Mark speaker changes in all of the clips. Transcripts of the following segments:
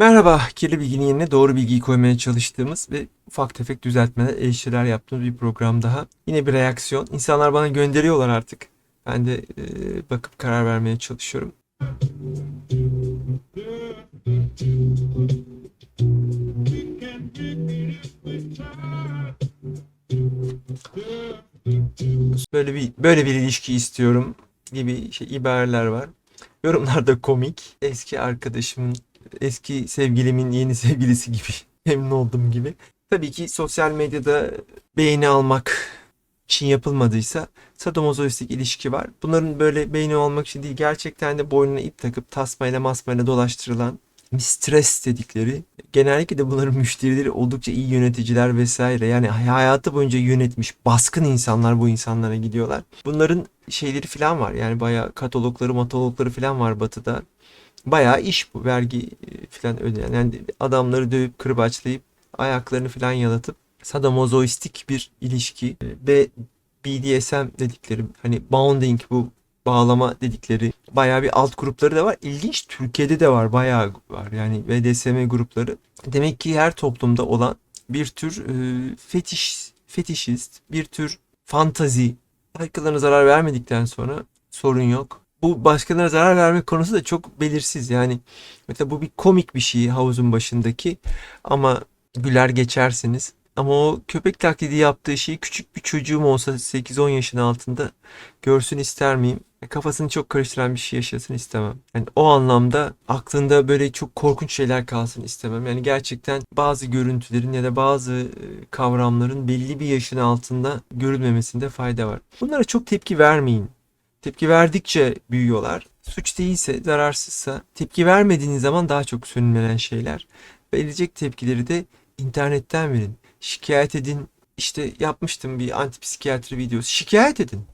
Speaker 1: Merhaba, kirli bilginin yerine doğru bilgiyi koymaya çalıştığımız ve ufak tefek düzeltmeler, eleştiriler yaptığımız bir program daha. Yine bir reaksiyon. İnsanlar bana gönderiyorlar artık. Ben de e, bakıp karar vermeye çalışıyorum. Böyle bir böyle bir ilişki istiyorum gibi şey ibareler var. Yorumlarda komik. Eski arkadaşımın, eski sevgilimin yeni sevgilisi gibi. Memnun oldum gibi. Tabii ki sosyal medyada beğeni almak için yapılmadıysa sadomazoistik ilişki var. Bunların böyle beğeni almak için değil gerçekten de boynuna ip takıp tasmayla masmayla dolaştırılan stres dedikleri genellikle de bunların müşterileri oldukça iyi yöneticiler vesaire yani hayatı boyunca yönetmiş baskın insanlar bu insanlara gidiyorlar. Bunların şeyleri falan var yani bayağı katalogları matologları falan var batıda. Bayağı iş bu vergi e, falan ödeyen yani adamları dövüp kırbaçlayıp ayaklarını falan yalatıp sadomazoistik bir ilişki e, ve BDSM dedikleri hani bounding bu bağlama dedikleri bayağı bir alt grupları da var. İlginç Türkiye'de de var bayağı var yani BDSM grupları. Demek ki her toplumda olan bir tür e, fetiş fetişist, bir tür fantazi başkalarına zarar vermedikten sonra sorun yok. Bu başkalarına zarar verme konusu da çok belirsiz. Yani mesela bu bir komik bir şey havuzun başındaki ama güler geçersiniz. Ama o köpek taklidi yaptığı şeyi küçük bir çocuğum olsa 8-10 yaşın altında görsün ister miyim? E, Kafasını çok karıştıran bir şey yaşasın istemem. Yani o anlamda aklında böyle çok korkunç şeyler kalsın istemem. Yani gerçekten bazı görüntülerin ya da bazı e, kavramların belli bir yaşın altında görülmemesinde fayda var. Bunlara çok tepki vermeyin. Tepki verdikçe büyüyorlar. Suç değilse, zararsızsa, tepki vermediğiniz zaman daha çok sönümlenen şeyler. Verilecek tepkileri de internetten verin. Şikayet edin. İşte yapmıştım bir antipsikiyatri videosu. Şikayet edin.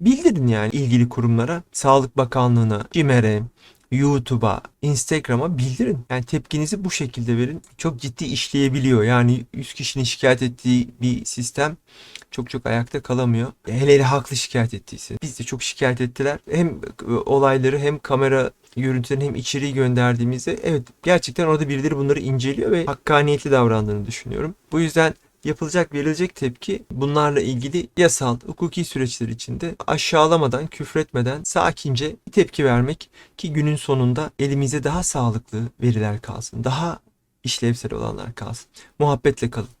Speaker 1: Bildirin yani ilgili kurumlara, Sağlık Bakanlığı'na, CİMER'e, YouTube'a, Instagram'a bildirin. Yani tepkinizi bu şekilde verin. Çok ciddi işleyebiliyor. Yani 100 kişinin şikayet ettiği bir sistem çok çok ayakta kalamıyor. Hele hele haklı şikayet ettiyse. Biz de çok şikayet ettiler. Hem olayları hem kamera görüntülerini hem içeriği gönderdiğimizde evet gerçekten orada birileri bunları inceliyor ve hakkaniyetli davrandığını düşünüyorum. Bu yüzden yapılacak verilecek tepki bunlarla ilgili yasal, hukuki süreçler içinde aşağılamadan, küfretmeden sakince bir tepki vermek ki günün sonunda elimize daha sağlıklı veriler kalsın. Daha işlevsel olanlar kalsın. Muhabbetle kalın.